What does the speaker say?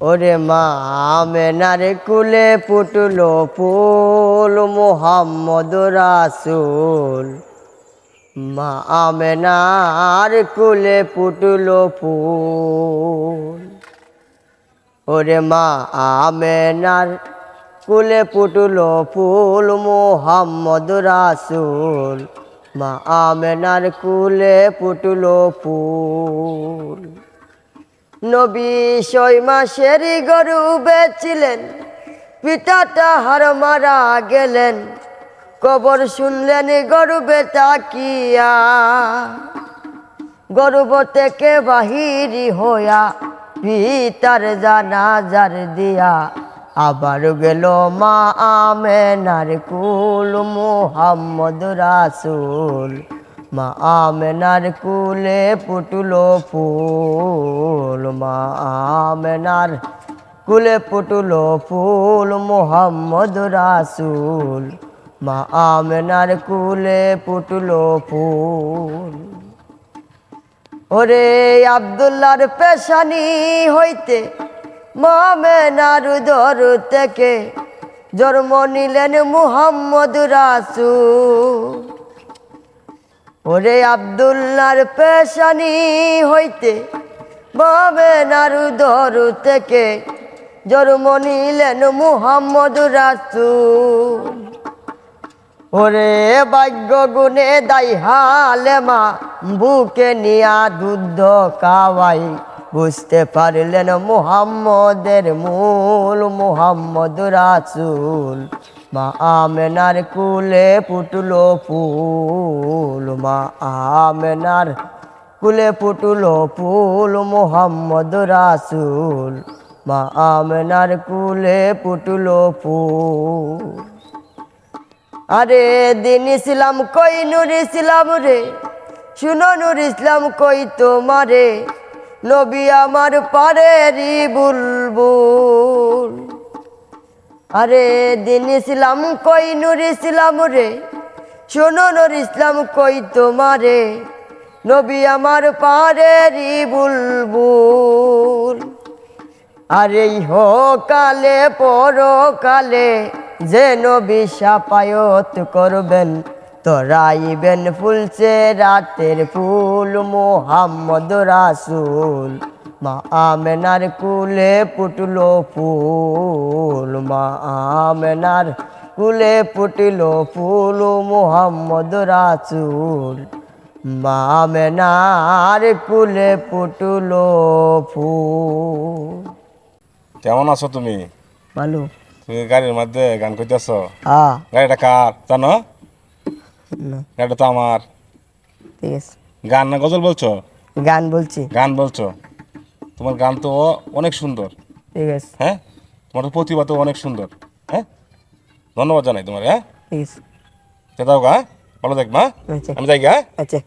ওরে মা, আমেনার কুলে পুটলো ফুল, মোহাম্মদ রাসুল। মা, আমেনার কুলে পুটলো ফুল। ওরে মা, আমেনার কুলে পুটলো ফুল, মোহাম্মদ রাসুল। মা, আমেনার কুলে পুটলো ফুল। নবী ছয় মাসের গরু বেচিলেন, পিতাটা হার মারা গেলেন। কবর শুনলেন, গরু বেটা কিয়া? গর্ব থেকে বাহিরি হইয়া? পিতার জানাজার দিয়া আবার গেল মা আমেনার কুল মোহাম্মদ রাসুল। মা আমেনার কুলে পুটুলো ফুল। মা আমেনার কুলে পুটুলো ফুল মোহাম্মদ রাসুল। মা আমেনার কুলে পুটুলো ফুল। ওরে আবদুল্লার পেশানি হইতে মামেনার দর থেকে জন্ম নিলেন মুহাম্মদ রাসু ওরে আবদুল্লার পেশানি হইতে মামেনার দর থেকে জন্ম নিলেন মুহাম্মদ রাসুল। ওরে ভাগ্য গুনে দাই হালে মা বুকে নিয়া দুধ কাওয়াই বুঝতে পারলেন মুহাম্মদের মূল মুহাম্মদ রাসুল। মা আমেনার কুলে পুটলো ফুল, মা আমেনার কুলে পুটুলো ফুল মোহাম্মদ রাসুল, মা আমেনার কুলে পুটুলো ফুল আরে দিন ইসলাম কই নুর ইসলাম রে? শুনো নুর ইসলাম কই তোমারে? নবী আমার পারে রি বুলবুল। আরে দিন ইসলাম কই নুর ইসলাম রে? শোনো নুর ইসলাম কই তোমারে? নবী আমার পারে রি বুলবুল। আরে হো কালে পরকালে যে নবী সাপায়ত করবেন, তোরাইবেন ফুলছে রাতের ফুল মোহাম্মদ রাসুল। মা আমেনার কুলে পুটলো ফুল, মা আমেনার কুলে পুটলো ফুল মোহাম্মদ রাসুল। মা আমেনার কুলে পুটলো ফুল। কেমন আছো তুমি? ভালো। তুমি গাড়ির মধ্যে গান করতেছ আ। গাড়িটা কার? জানো? গাড়িটা তো আমার। ঠিক আছে। গান না গজল বলছো? গান বলছি। গান বলছো। তোমার গান তো অনেক সুন্দর। ঠিক আছে। হ্যাঁ? তোমার প্রতিভা তো অনেক সুন্দর। হ্যাঁ? ধন্যবাদ জানাই তোমার হ্যাঁ? ঠিক আছে। দাও গা ভালো দেখবা আচ্ছা। আমি যাই গা আচ্ছা।